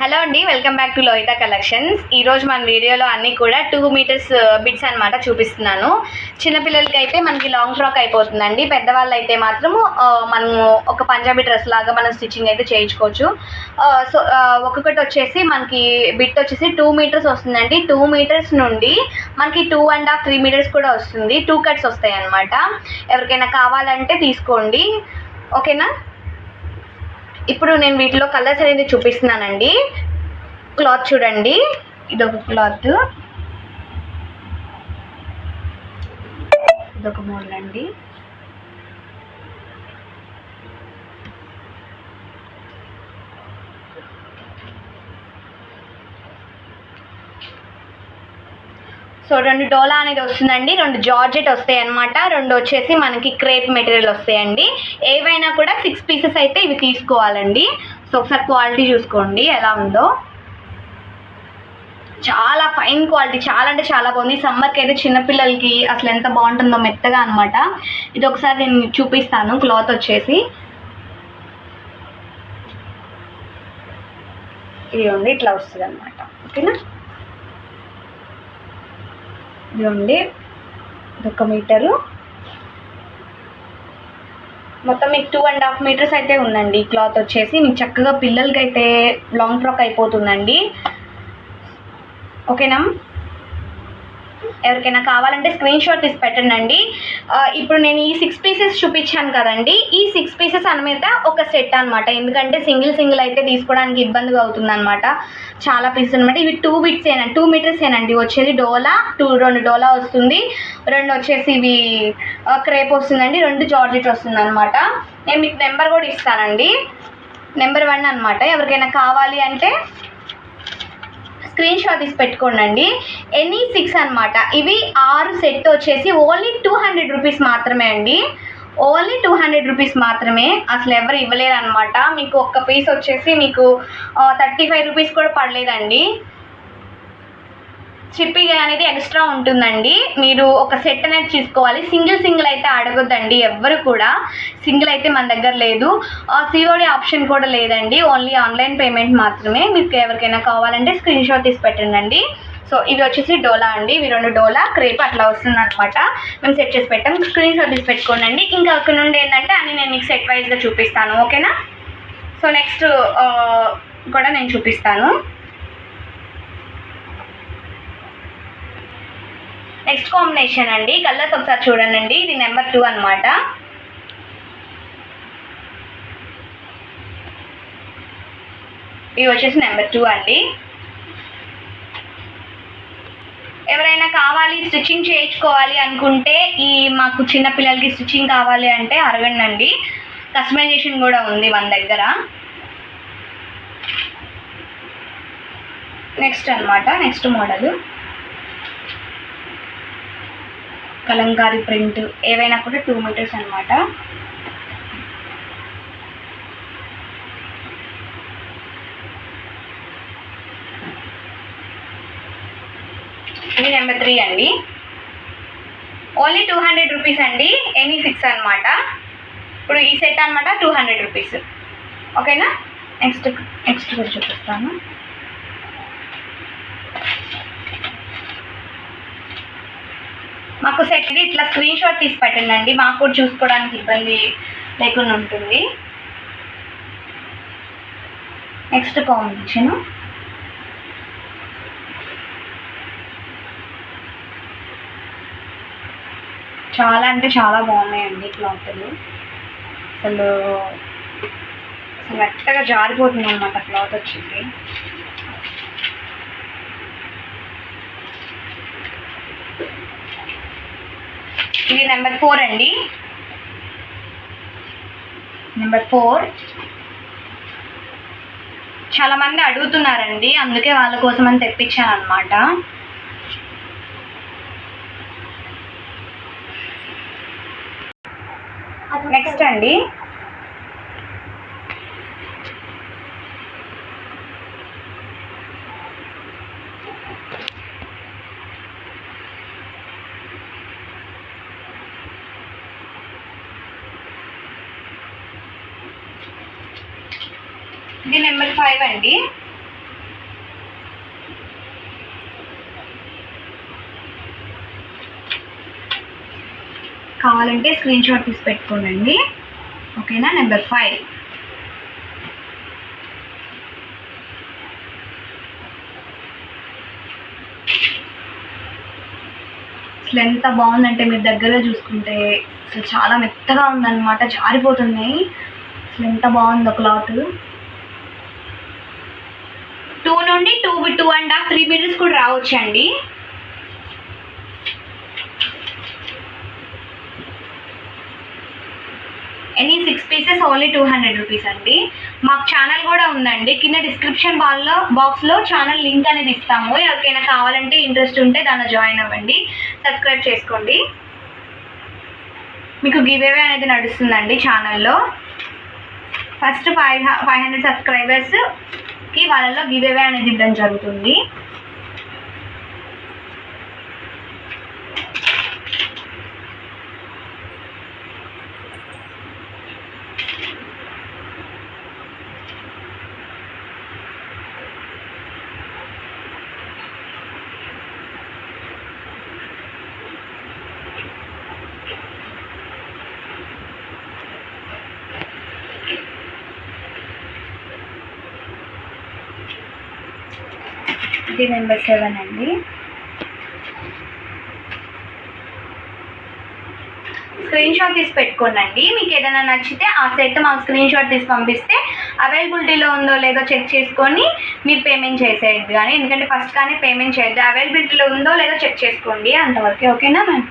Hello అండి welcome back to Lohitha collections ఈరోజు మన వీడియోలో అన్నీ కూడా టూ మీటర్స్ బిట్స్ అనమాట చూపిస్తున్నాను. చిన్నపిల్లలకి అయితే మనకి లాంగ్ ఫ్రాక్ అయిపోతుందండి. పెద్దవాళ్ళు అయితే మాత్రము uh, మనము ఒక పంజాబీ డ్రెస్ లాగా మనం స్టిచ్చింగ్ అయితే చేయించుకోవచ్చు. Uh, సో uh, ఒక్కొక్కటి వచ్చేసి మనకి బిట్ వచ్చేసి టూ మీటర్స్ వస్తుందండి. టూ మీటర్స్ నుండి మనకి two and half three metres కూడా వస్తుంది. టూ కట్స్ వస్తాయి అన్నమాట ఎవరికైనా కావాలంటే తీసుకోండి. ఓకేనా ఇప్పుడు నేను వీటిలో కలర్స్ అనేది చూపిస్తున్నానండి. క్లాత్ చూడండి. ఇది ఒక క్లాత్ ఇదొక మోడల్ అండి. సో రెండు డోలా అనేది వస్తుందండి రెండు జార్జెట్ వస్తాయి అనమాట రెండు వచ్చేసి మనకి క్రేప్ మెటీరియల్ వస్తాయండి. ఏవైనా కూడా సిక్స్ పీసెస్ అయితే ఇవి తీసుకోవాలండి. సో ఒకసారి క్వాలిటీ చూసుకోండి ఎలా ఉందో. చాలా ఫైన్ క్వాలిటీ చాలా అంటే చాలా బాగుంది. సమ్మర్కి అయితే చిన్నపిల్లలకి అసలు ఎంత బాగుంటుందో మెత్తగా అనమాట ఇది ఒకసారి నేను చూపిస్తాను క్లాత్ వచ్చేసి. ఇది ఉంది ఇట్లా వస్తుంది అనమాట ఓకేనా? ఇదిగోండి. ఒక మీటరు. మొత్తం మీకు టూ అండ్ హాఫ్ మీటర్స్ అయితే ఉందండి క్లాత్ వచ్చేసి. మీకు చక్కగా పిల్లలకి అయితే లాంగ్ ఫ్రాక్ అయిపోతుందండి ఓకేనా ఎవరికైనా కావాలంటే స్క్రీన్ షాట్ తీసి పెట్టండి. ఇప్పుడు నేను ఈ సిక్స్ పీసెస్ చూపించాను కదండి. ఈ సిక్స్ పీసెస్ అనమాట ఒక సెట్ అనమాట ఎందుకంటే సింగిల్ సింగిల్ అయితే తీసుకోవడానికి ఇబ్బందిగా అవుతుంది అనమాట చాలా పీసెస్ అనమాట ఇవి టూ బిట్స్ ఏనా టూ మీటర్స్ ఏనండి. వచ్చేది డోలా టూ రెండు డోలా వస్తుంది. రెండు వచ్చేసి ఇవి క్రేప్ వస్తుందండి. రెండు జార్జెట్ వస్తుంది అనమాట నేను మీకు నెంబర్ కూడా ఇస్తానండి. నెంబర్ వన్ అనమాట ఎవరికైనా కావాలి అంటే స్క్రీన్ షాట్ తీసి పెట్టుకోండి ఎనీ సిక్స్ అన్నమాట. ఇవి ఆరు సెట్ వచ్చేసి ఓన్లీ టూ హండ్రెడ్ రూపీస్ మాత్రమే అండి. ఓన్లీ టూ హండ్రెడ్ రూపీస్ మాత్రమే. అసలు ఎవరు ఇవ్వలేరు అనమాట మీకు ఒక్క పీస్ వచ్చేసి మీకు థర్టీ ఫైవ్ రూపీస్ కూడా పడలేదండి. షిప్పింగ్ అనేది ఎక్స్ట్రా ఉంటుందండి. మీరు ఒక సెట్ అనేది తీసుకోవాలి. సింగిల్ సింగిల్ అయితే అడగొద్దండి ఎవ్వరు కూడా. సింగిల్ అయితే మన దగ్గర లేదు. సిఓడి ఆప్షన్ కూడా లేదండి. ఓన్లీ ఆన్లైన్ పేమెంట్ మాత్రమే మీకు ఎవరికైనా కావాలంటే స్క్రీన్ షాట్ తీసి పెట్టండి సో ఇవి వచ్చేసి డోలా అండి. ఇవి రెండు డోలా. క్రేప్ అట్లా వస్తుంది అనమాట మేము సెట్ చేసి పెట్టాం. స్క్రీన్ షాట్ తీసి పెట్టుకోండి ఇంకా అక్కడ నుండి ఏంటంటే అన్ని నేను మీకు సెట్ వైజ్గా చూపిస్తాను. ఓకేనా సో నెక్స్ట్ కూడా నేను చూపిస్తాను. నెక్స్ట్ కాంబినేషన్ అండి. కలర్స్ ఒకసారి చూడండి ఇది నెంబర్ టూ అనమాట ఇవి వచ్చేసి నెంబర్ టూ అండి. ఎవరైనా కావాలి స్టిచ్చింగ్ చేయించుకోవాలి అనుకుంటే ఈ మాకు చిన్న పిల్లలకి స్టిచ్చింగ్ కావాలి అంటే అడగండి కస్టమైజేషన్ కూడా ఉంది మన దగ్గర. నెక్స్ట్ అన్నమాట. నెక్స్ట్ మోడల్ కలంకారీ ప్రింట్ ఏవైనా కూడా టూ మీటర్స్ అనమాట ఇది నెంబర్ త్రీ అండి. ఓన్లీ టూ హండ్రెడ్ రూపీస్ అండి. ఎనీ సిక్స్ అనమాట ఇప్పుడు ఈ సెట్ అనమాట టూ హండ్రెడ్ రూపీస్. ఓకేనా? నెక్స్ట్ నెక్స్ట్ కూడా చూపిస్తాను. మాకు సెట్ ఇట్లా స్క్రీన్ షాట్ తీసి పెట్టండి మాకు కూడా చూసుకోవడానికి ఇబ్బంది లేకుండా ఉంటుంది. నెక్స్ట్ కాంబినేషన్ చాలా అంటే చాలా బాగున్నాయండి క్లాత్లు. అసలు అసలు మెత్తగా జారిపోతుంది అనమాట క్లాత్ వచ్చింది ఇది నెంబర్ ఫోర్ అండి. Number four. చాలా మంది అడుగుతున్నారండి అందుకే వాళ్ళ కోసం అని తెప్పించాను అనమాట నెక్స్ట్ అండి. ఫైవ్ అండి. కావాలంటే స్క్రీన్ షాట్ తీసి పెట్టుకోనండి ఓకేనా? Number five. అసలు ఎంత బాగుందంటే మీరు దగ్గర చూసుకుంటే. అసలు చాలా మెత్తగా ఉందన్నమాట. జారిపోతున్నాయి. అసలు ఎంత బాగుందో cloth. Two B two and half three metres కూడా రావచ్చండి. Any six pieces only two hundred rupees అండి. మాకు ఛానల్ కూడా ఉందండి. కింద డిస్క్రిప్షన్ బాల్లో బాక్స్లో ఛానల్ లింక్ అనేది ఇస్తాము. ఎవరికైనా కావాలంటే ఇంట్రెస్ట్ ఉంటే దానిలో జాయిన్ అవ్వండి. సబ్స్క్రైబ్ చేసుకోండి. మీకు గివేవే అనేది నడుస్తుందండి ఛానల్లో first five five hundred subscribers కి వాళ్ళలో గివేవే అనేది ఇవ్వడం జరుగుతుంది. ఇది మెంబర్ సెవెన్ అండి. స్క్రీన్ షాట్ తీసి పెట్టుకోనండి. మీకు ఏదైనా నచ్చితే ఆ సెట్ మాకు స్క్రీన్ షాట్ తీసి పంపిస్తే అవైలబిలిటీలో ఉందో లేదో చెక్ చేసుకొని మీరు పేమెంట్ చేసేయండి. కానీ ఎందుకంటే ఫస్ట్ కానీ పేమెంట్ చేయద్దు. అవైలబిలిటీలో ఉందో లేదో చెక్ చేసుకోండి అంతవరకు. ఓకేనా మ్యామ్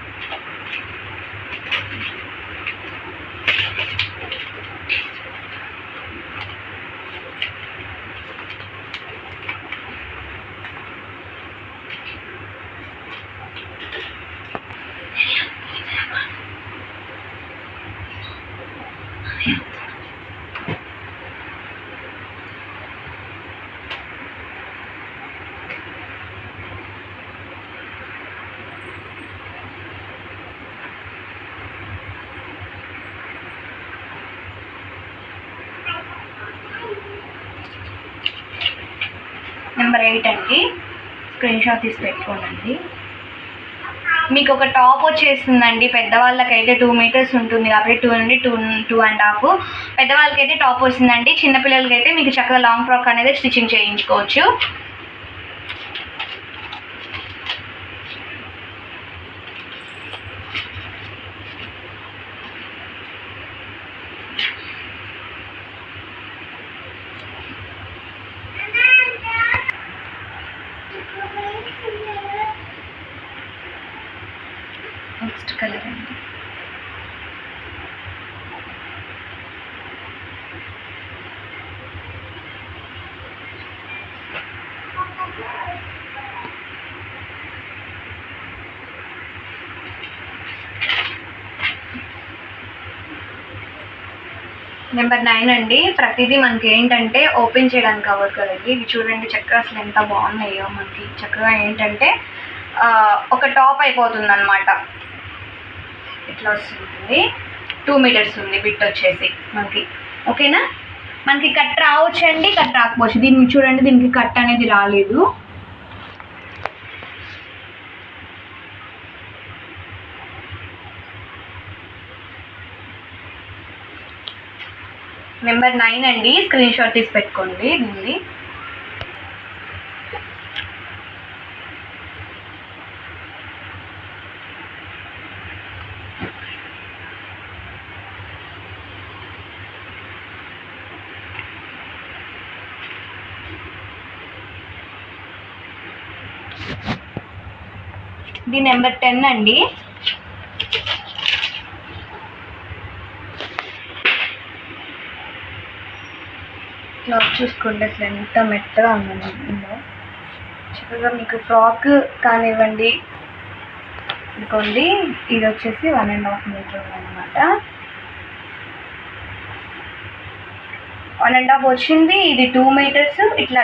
నెంబర్ ఎయిట్ అండి స్క్రీన్ షాట్ తీసి పెట్టుకోనండి. మీకు ఒక టాప్ వచ్చేస్తుందండి పెద్దవాళ్ళకైతే టూ మీటర్స్ ఉంటుంది కాబట్టి టూ నుండి టూ టూ అండ్ హాఫ్ పెద్దవాళ్ళకైతే టాప్ వస్తుందండి చిన్నపిల్లలకైతే మీకు చక్కగా లాంగ్ ఫ్రాక్ అనేది స్టిచ్చింగ్ చేయించుకోవచ్చు నెక్స్ట్ కలర్ అండి నెంబర్ అండి. ప్రతిదీ మనకి ఏంటంటే ఓపెన్ చేయడానికి అవ్వదు కదండి. ఇవి చూడండి చక్కగా అసలు ఎంత బాగున్నాయో మనకి. చక్కగా ఏంటంటే ఒక టాప్ అయిపోతుంది అనమాట ఇట్లా వస్తుంది టూ మీటర్స్ ఉంది బిట్ వచ్చేసి మనకి. ఓకేనా మనకి కట్ రావచ్చు అండి కట్ రాకపోవచ్చు. దీనికి చూడండి దీనికి కట్ అనేది రాలేదు. నెంబర్ నైన్ అండి. స్క్రీన్ షాట్ తీసి పెట్టుకోండి దీన్ని. ఇది నెంబర్ టెన్ అండి. క్లాత్ చూసుకోండి అసలు ఎంత మెత్తగా ఉందండి ఇందులో చక్కగా మీకు ఫ్రాక్ కానివ్వండి ఇదిగోండి ఇది వచ్చేసి వన్ అండ్ హాఫ్ మీటర్ అనమాట వన్ అండ్ హాఫ్ వచ్చింది ఇది టూ మీటర్స్ ఇట్లా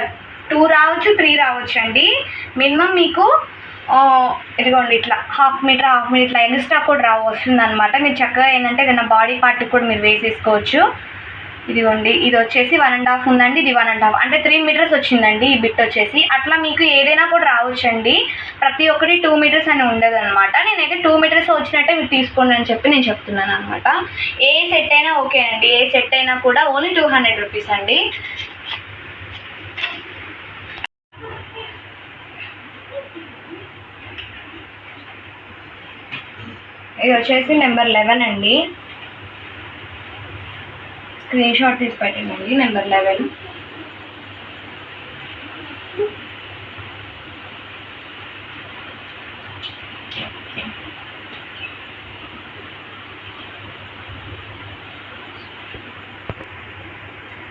టూ రావచ్చు త్రీ రావచ్చు అండి. మినిమం మీకు ఇదిగోండి ఇట్లా హాఫ్ మీటర్ హాఫ్ మీటర్ ఇట్లా ఎక్స్ట్రా కూడా రావు వస్తుంది అనమాట మీరు చక్కగా ఏంటంటే ఏదైనా బాడీ పార్ట్ కూడా మీరు వేసేసుకోవచ్చు. ఇదిగోండి ఇది వచ్చేసి వన్ అండ్ హాఫ్ ఉందండి ఇది వన్ అండ్ హాఫ్ అంటే త్రీ మీటర్స్ వచ్చిందండి ఈ బిట్ వచ్చేసి. అట్లా మీకు ఏదైనా కూడా రావచ్చండి. ప్రతి ఒక్కటి టూ మీటర్స్ అని ఉండదు అనమాట నేనైతే టూ మీటర్స్ వచ్చినట్టే మీరు తీసుకోండి అని చెప్పి నేను చెప్తున్నాను అనమాట ఏ సెట్ అయినా ఓకే అండి. ఏ సెట్ అయినా కూడా ఓన్లీ టూ హండ్రెడ్ రూపీస్ అండి. ఇది వచ్చేసి నెంబర్ లెవెన్ అండి. స్క్రీన్ షాట్ తీసి పెట్టండి నెంబర్ లెవెన్.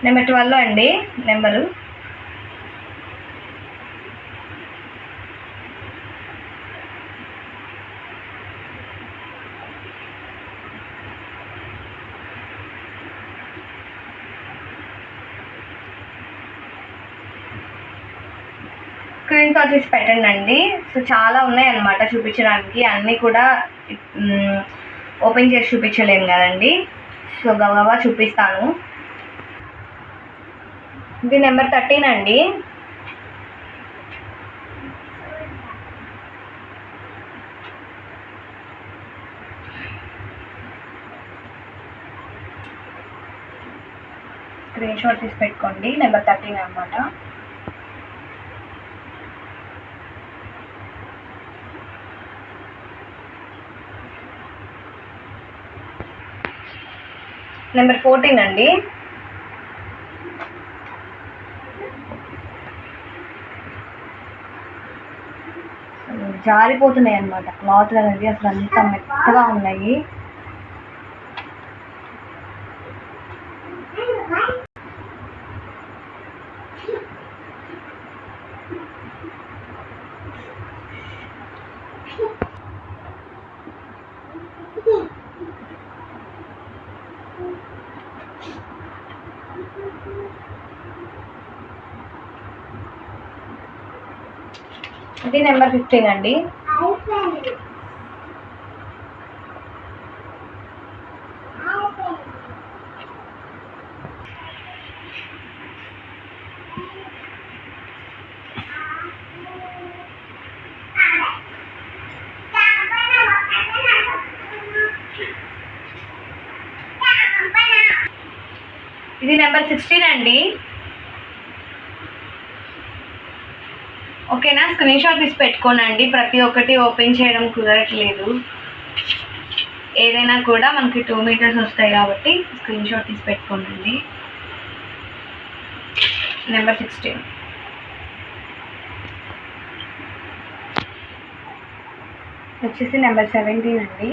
నెంబర్ ట్వెల్వ్ అండి నెంబరు. తీసి పెట్టండి అండి సో చాలా ఉన్నాయి అన్నమాట చూపించడానికి. అన్నీ కూడా ఓపెన్ చేసి చూపించలేము కదండి. సో గబగబా చూపిస్తాను. ఇది నెంబర్ థర్టీన్ అండి. స్క్రీన్ షాట్ తీసి పెట్టుకోండి. నెంబర్ థర్టీన్ అనమాట నెంబర్ ఫోర్టీన్ అండి. జారిపోతున్నాయి అన్నమాట క్లాత్ అనేది అసలు అంత మెత్తగా ఉన్నాయి. ఇది నెంబర్ ఫిఫ్టీన్ అండి ఇది నెంబర్ సిక్స్టీన్ అండి ఓకేనా స్క్రీన్ తీసి పెట్టుకోనండి. ప్రతి ఒక్కటి ఓపెన్ చేయడం కుదరట్లేదు. ఏదైనా కూడా మనకి టూ మీటర్స్ వస్తాయి కాబట్టి స్క్రీన్ షాట్ తీసి పెట్టుకోనండి. నెంబర్ సిక్స్టీన్ వచ్చేసి నెంబర్ సెవెంటీన్ అండి.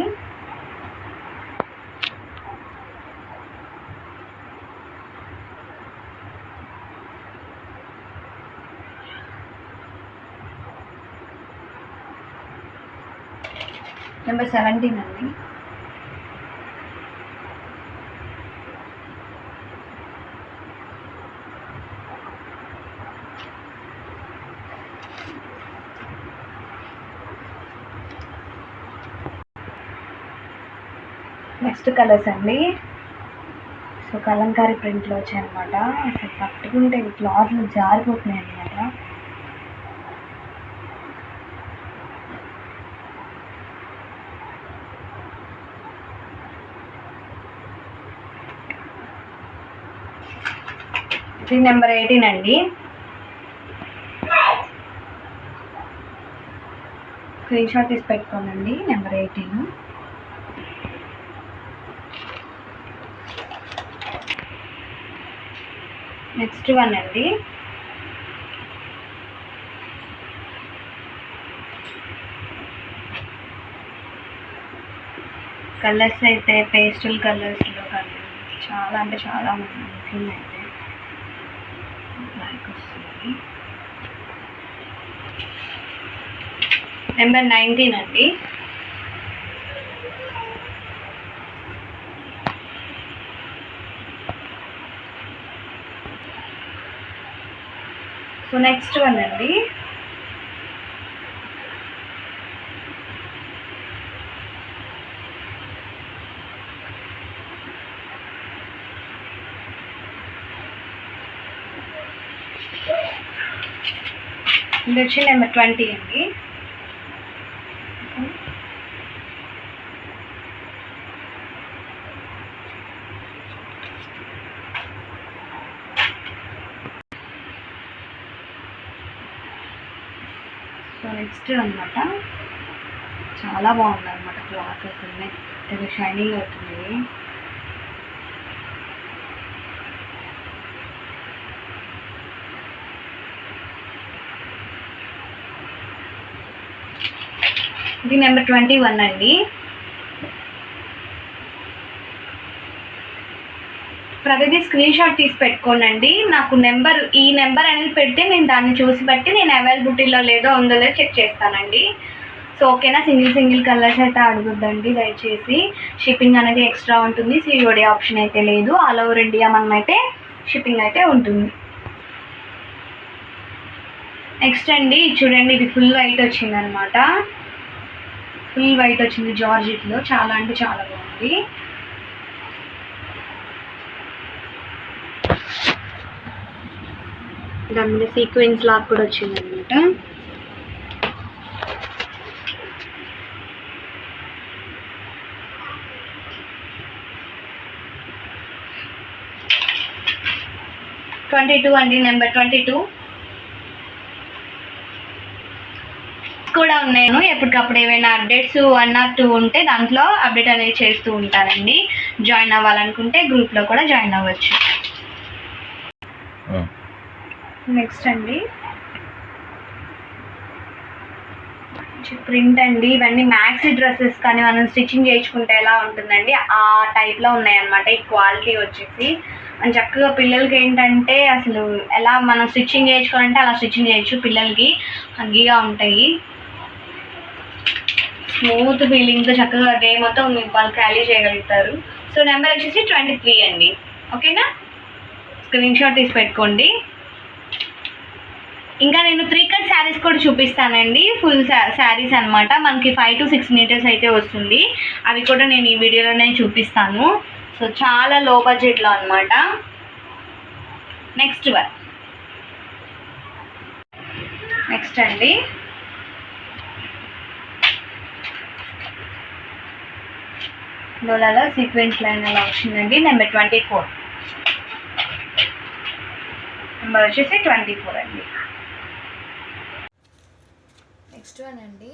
నెంబర్ సెవెంటీన్ అండి. నెక్స్ట్ కలర్స్ అండి. సో కలంకారీ ప్రింట్లో వచ్చాయన్నమాట. అసలు పట్టుకుంటే క్లాత్లు జారిపోతున్నాయండి అన్నమాట నెంబర్ ఎయిటీన్ అండి. స్క్రీన్ షాట్ తీసి పెట్టుకోనండి నెంబర్ ఎయిటీన్. నెక్స్ట్ వన్ అండి. కలర్స్ అయితే పేస్టల్ కలర్స్లో కానీ చాలా అంటే చాలా ఉన్నాయి. నెంబర్ నైన్టీన్ అండి. సో నెక్స్ట్ వన్ అండి. ఇది వచ్చి నెంబర్ ట్వంటీ అండి. సో నెక్స్ట్ అనమాట చాలా బాగుంది అనమాట క్లాత్ అసలు. షైనింగ్ అవుతుంది. ఇది నెంబర్ ట్వంటీ వన్ అండి. ప్రతిదీ స్క్రీన్ షాట్ తీసి పెట్టుకోనండి. నాకు నెంబర్ ఈ నెంబర్ అనేది పెడితే నేను దాన్ని చూసి బట్టి నేను అవైలబిలిటీలో లేదో ఉందో లేదో చెక్ చేస్తానండి. సో ఓకేనా? సింగిల్ సింగిల్ కలర్స్ అయితే అడుగుద్దండి దయచేసి. షిప్పింగ్ అనేది ఎక్స్ట్రా ఉంటుంది. సిఓడి ఆప్షన్ అయితే లేదు. ఆల్ ఓవర్ ఇండియా మనం అయితే షిప్పింగ్ అయితే ఉంటుంది. నెక్స్ట్ అండి చూడండి ఇది ఫుల్ వైట్ వచ్చింది అనమాట ఫుల్ వైట్ వచ్చింది జార్జెట్లో. చాలా అంటే చాలా బాగుంది. దాని మీద సీక్వెన్స్ లాగా కూడా వచ్చింది అనమాట ట్వంటీ టూ అండి నెంబర్ ట్వంటీ టూ. కూడా ఉన్నాయి ఎప్పటికప్పుడు ఏమైనా అప్డేట్స్ వన్ ఆర్ టూ ఉంటే దాంట్లో అప్డేట్ అనేది చేస్తూ ఉంటానండి జాయిన్ అవ్వాలనుకుంటే గ్రూప్లో కూడా జాయిన్ అవ్వచ్చు. నెక్స్ట్ అండి. ప్రింట్ అండి. ఇవన్నీ మ్యాక్సీ డ్రెస్సెస్ కానీ మనం స్టిచ్చింగ్ చేయించుకుంటే ఎలా ఉంటుందండి? ఆ టైప్లో ఉన్నాయన్నమాట. ఈ క్వాలిటీ వచ్చేసి. అని చక్కగా పిల్లలకి ఏంటంటే అసలు ఎలా మనం స్టిచ్చింగ్ చేయించుకోవాలంటే అలా స్టిచ్చింగ్ చేయొచ్చు పిల్లలకి. హగ్గీగా ఉంటాయి. స్మూత్ ఫీలింగ్తో చక్కగా డే మొత్తం మీకు వాళ్ళు క్యాలీ చేయగలుగుతారు. సో నెంబర్ వచ్చేసి ట్వంటీ త్రీ అండి ఓకేనా స్క్రీన్ షాట్ తీసి పెట్టుకోండి. ఇంకా నేను త్రీ కట్ శారీస్ కూడా చూపిస్తానండి. ఫుల్ శారీస్ అన్నమాట. మనకి ఫైవ్ టు సిక్స్ మీటర్స్ అయితే వస్తుంది. అవి కూడా నేను ఈ వీడియోలోనే చూపిస్తాను. సో చాలా లో బడ్జెట్లో అనమాట నెక్స్ట్ వన్ నెక్స్ట్ అండి. డోలాలో సీక్వెన్స్ లైన్ అలా వచ్చిందండి నెంబర్ ట్వంటీ ఫోర్ నెంబర్ వచ్చేసి ట్వంటీ ఫోర్ అండి. నెక్స్ట్ వన్ అండి.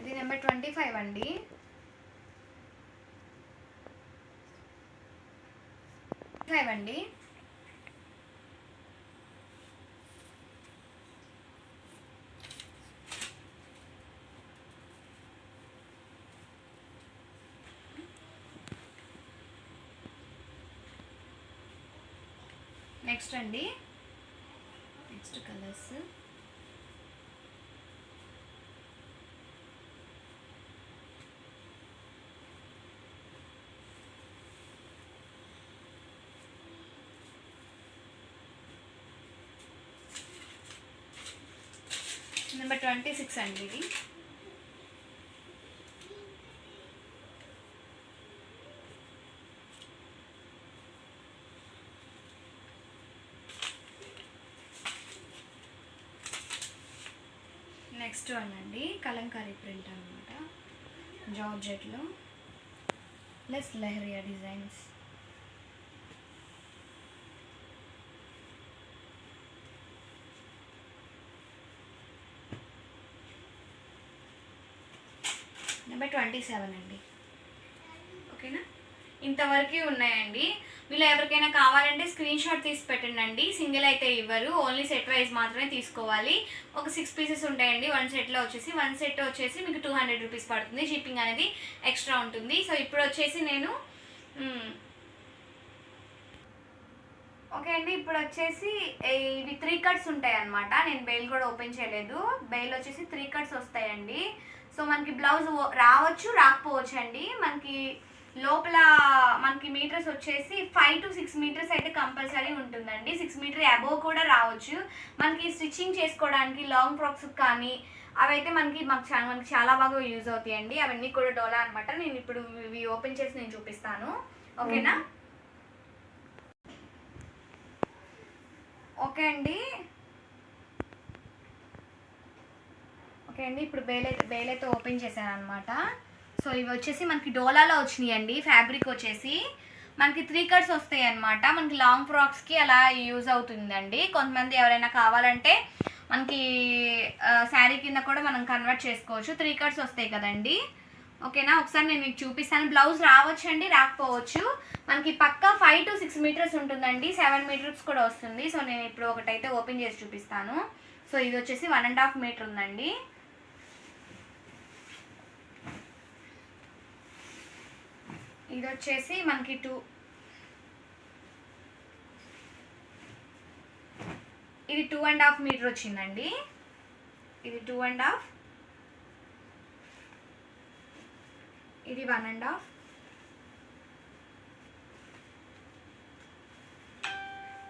ఇది నెంబర్ ట్వంటీ ఫైవ్ అండి. ఫైవ్ అండి నెక్స్ట్ అండి. Next colours number twenty six అండి ఇది. నెక్స్ట్ వన్ అండి కలంకారీ ప్రింట్ అనమాట జార్జెట్లో plus leheriya designs by twenty seven అండి. ఓకేనా? ఇంతవరకు ఉన్నాయండి. మీలో ఎవరికైనా కావాలంటే స్క్రీన్ షాట్ తీసి పెట్టండి సింగిల్ అయితే ఇవ్వరు. ఓన్లీ సెట్ వైజ్ మాత్రమే తీసుకోవాలి. ఒక సిక్స్ పీసెస్ ఉంటాయండి. వన్ సెట్లో వచ్చేసి వన్ సెట్ వచ్చేసి మీకు టూ హండ్రెడ్ రూపీస్ పడుతుంది. షిప్పింగ్ అనేది ఎక్స్ట్రా ఉంటుంది. సో ఇప్పుడు వచ్చేసి నేను ఓకే అండి. ఇప్పుడు వచ్చేసి ఇవి త్రీ కట్స్ ఉంటాయి అనమాట నేను బెయిల్ కూడా ఓపెన్ చేయలేదు. బెయిల్ వచ్చేసి త్రీ కట్స్ వస్తాయండి. సో మనకి బ్లౌజ్ రావచ్చు రాకపోవచ్చు అండి మనకి లోపల మనకి మీటర్స్ వచ్చేసి ఫైవ్ టు సిక్స్ మీటర్స్ అయితే కంపల్సరీ ఉంటుందండి. సిక్స్ మీటర్ అబోవ్ కూడా రావచ్చు. మనకి స్టిచ్చింగ్ చేసుకోవడానికి లాంగ్ ఫ్రాక్స్ కానీ అవైతే మనకి మాకు చాలా మనకి చాలా బాగా యూజ్ అవుతాయండి. అవన్నీ కూడా డోలా అనమాట నేను ఇప్పుడు ఇవి ఓపెన్ చేసి నేను చూపిస్తాను. ఓకేనా? ఓకే అండి. ఓకే అండి. ఇప్పుడు బేలే బేలైతే ఓపెన్ చేశాను అనమాట సో ఇవి వచ్చేసి మనకి డోలాలో వచ్చినాయి అండి ఫ్యాబ్రిక్ వచ్చేసి. మనకి త్రీ కట్స్ వస్తాయి అనమాట మనకి లాంగ్ ఫ్రాక్స్కి అలా యూజ్ అవుతుందండి. కొంతమంది ఎవరైనా కావాలంటే మనకి శారీ కింద కూడా మనం కన్వర్ట్ చేసుకోవచ్చు. త్రీ కట్స్ వస్తాయి కదండి. ఓకేనా? ఒకసారి నేను మీకు చూపిస్తాను. బ్లౌజ్ రావచ్చు అండి రాకపోవచ్చు. మనకి పక్కా ఫైవ్ టు సిక్స్ మీటర్స్ ఉంటుందండి. సెవెన్ మీటర్స్ కూడా వస్తుంది. సో నేను ఇప్పుడు ఒకటైతే ఓపెన్ చేసి చూపిస్తాను. సో ఇది వచ్చేసి వన్ అండ్ హాఫ్ మీటర్ ఉందండి. ఇది వచ్చేసి మనకి టూ. ఇది టూ అండ్ హాఫ్ మీటర్ వచ్చిందండి. ఇది టూ అండ్ హాఫ్. ఇది వన్ అండ్ హాఫ్.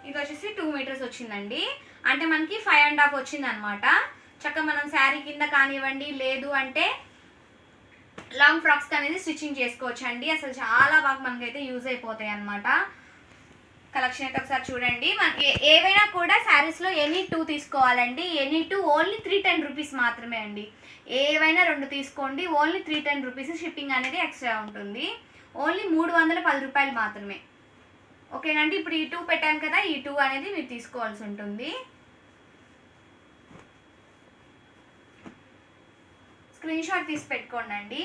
ఇది వచ్చేసి టూ మీటర్స్ వచ్చిందండి. అంటే మనకి ఫైవ్ అండ్ హాఫ్ వచ్చింది అనమాట చక్కగా మనం శారీ కింద కానివ్వండి లేదు అంటే లాంగ్ ఫ్రాక్స్ అనేది స్టిచ్చింగ్ చేసుకోవచ్చు అండి అసలు చాలా బాగా మనకైతే యూజ్ అయిపోతాయి అనమాట కలెక్షన్ అయితే ఒకసారి చూడండి. మనకి ఏ- ఏవైనా కూడా శారీస్లో ఎనీ టూ తీసుకోవాలండి. Any two only three ten rupees మాత్రమే అండి. ఏవైనా రెండు తీసుకోండి. Only three ten rupees shipping అనేది ఎక్స్ట్రా ఉంటుంది. ఓన్లీ మూడు వందల పది రూపాయలు మాత్రమే. ఓకేనండి? ఇప్పుడు ఈ టూ పెట్టాను కదా ఈ టూ అనేది మీరు తీసుకోవాల్సి ఉంటుంది. స్క్రీన్ షాట్ తీసి పెట్టుకోండి అండి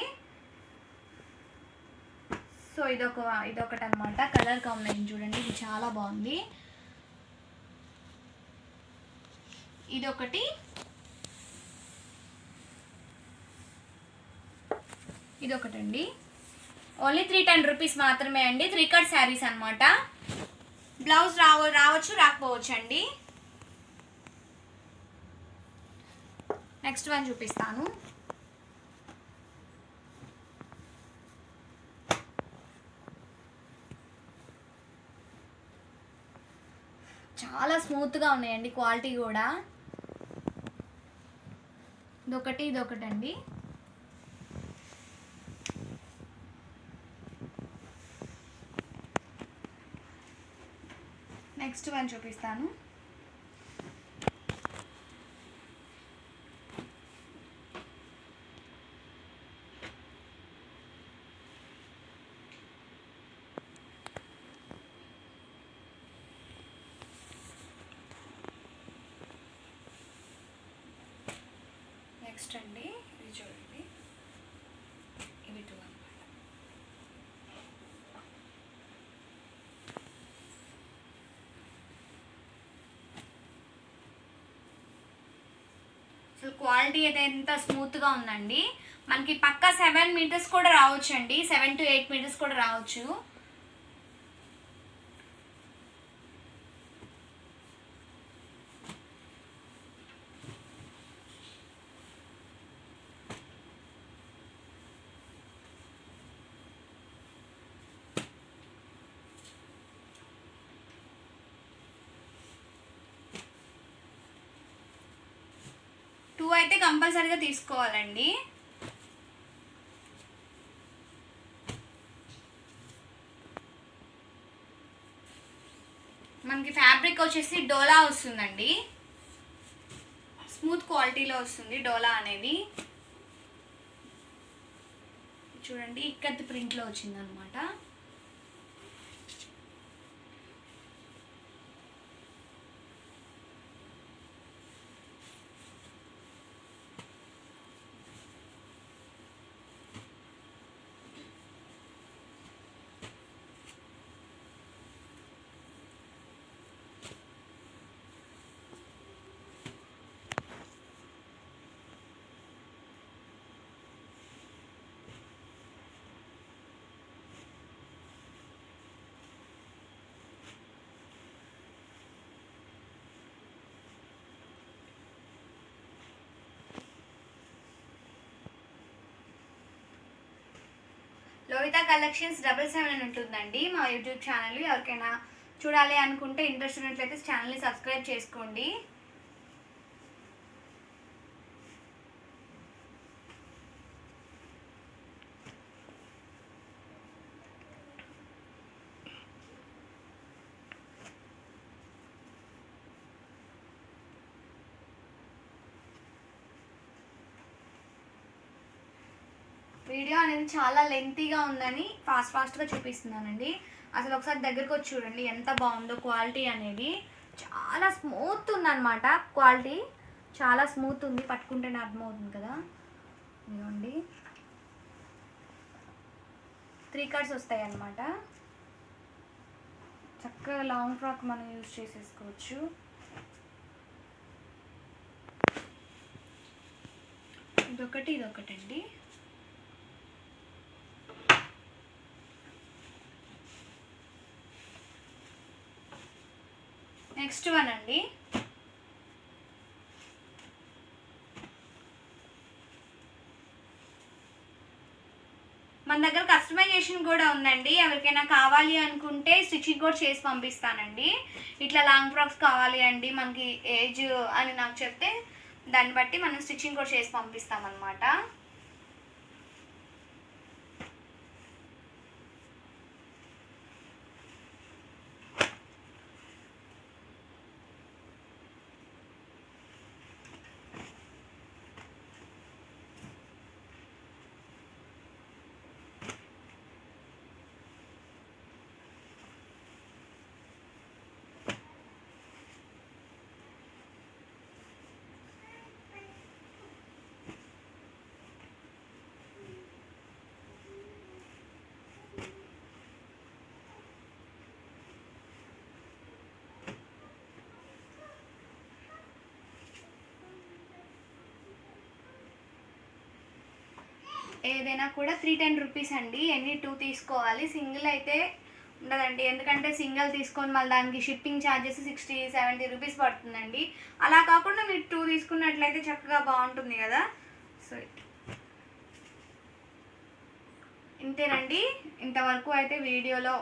సో ఇదొక ఇదొకటి అనమాట కలర్ కాంబినేషన్ చూడండి ఇది చాలా బాగుంది. ఇదొకటి. ఇదొకటండి. ఓన్లీ త్రీ టెన్ రూపీస్ మాత్రమే అండి. త్రీ కట్ శారీస్ అనమాట బ్లౌజ్ రావ రావచ్చు రాకపోవచ్చు అండి నెక్స్ట్ వన్ చూపిస్తాను. చాలా స్మూత్గా ఉన్నాయండి క్వాలిటీ కూడా. ఇదొకటి ఇదొకటి అండి నెక్స్ట్ వన్ చూపిస్తాను నెక్స్ట్ అండి ఇది చూడండి ఇవి టూ అన్నమాట అసలు క్వాలిటీ అయితే ఎంత స్మూత్గా ఉందండి. మనకి పక్క సెవెన్ మీటర్స్ కూడా రావచ్చు అండి సెవెన్ టు ఎయిట్ మీటర్స్ కూడా రావచ్చు టూ అయితే కంపల్సరీగా తీసుకోవాలండి. మనకి ఫ్యాబ్రిక్ వచ్చేసి డోలా వస్తుందండి. స్మూత్ క్వాలిటీలో వస్తుంది డోలా అనేది. చూడండి ఇక్కత్ ప్రింట్లో వచ్చిందనమాట. లోహిత కలెక్షన్స్ డబల్ సెవెన్ అని ఉంటుందండి. మా యూట్యూబ్ ఛానల్ ఎవరికైనా చూడాలి అనుకుంటే ఇంట్రెస్ట్ ఉన్నట్లయితే ఛానల్ని సబ్స్క్రైబ్ చేసుకోండి. వీడియో అనేది చాలా లెంతీగా ఉందని ఫాస్ట్ ఫాస్ట్గా చూపిస్తున్నానండి. అసలు ఒకసారి దగ్గరకు వచ్చి చూడండి ఎంత బాగుందో క్వాలిటీ అనేది. చాలా స్మూత్ ఉందన్నమాట. క్వాలిటీ చాలా స్మూత్ ఉంది. పట్టుకుంటేనే అర్థమవుతుంది కదా. ఇదిగోండి. త్రీ కార్డ్స్ వస్తాయి అన్నమాట చక్కగా లాంగ్ ఫ్రాక్ మనం యూజ్ చేసేసుకోవచ్చు. ఇదొకటి ఇదొకటండి. నెక్స్ట్ వన్ అండి. మన దగ్గర కస్టమైజేషన్ కూడా ఉందండి. ఎవరికైనా కావాలి అనుకుంటే స్టిచ్చింగ్ కూడా చేసి పంపిస్తానండి. ఇట్లా లాంగ్ ఫ్రాక్స్ కావాలి అండి మనకి ఏజ్ అని నాకు చెప్తే దాన్ని బట్టి మనం స్టిచ్చింగ్ కూడా చేసి పంపిస్తామన్నమాట. ఏదైనా కూడా త్రీ టెన్ రూపీస్ అండి. ఎన్ని టూ తీసుకోవాలి. సింగిల్ అయితే ఉండదండి. ఎందుకంటే సింగిల్ తీసుకొని మళ్ళీ దానికి shipping charges sixty seventy rupees పడుతుందండి. అలా కాకుండా మీరు టూ తీసుకున్నట్లయితే చక్కగా బాగుంటుంది కదా. సో ఇంతేనండి. ఇంతవరకు అయితే వీడియోలో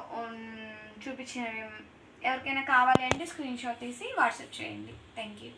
చూపించినవి ఎవరికైనా కావాలి అంటే స్క్రీన్ షాట్ తీసి వాట్సాప్ చేయండి. Thank you.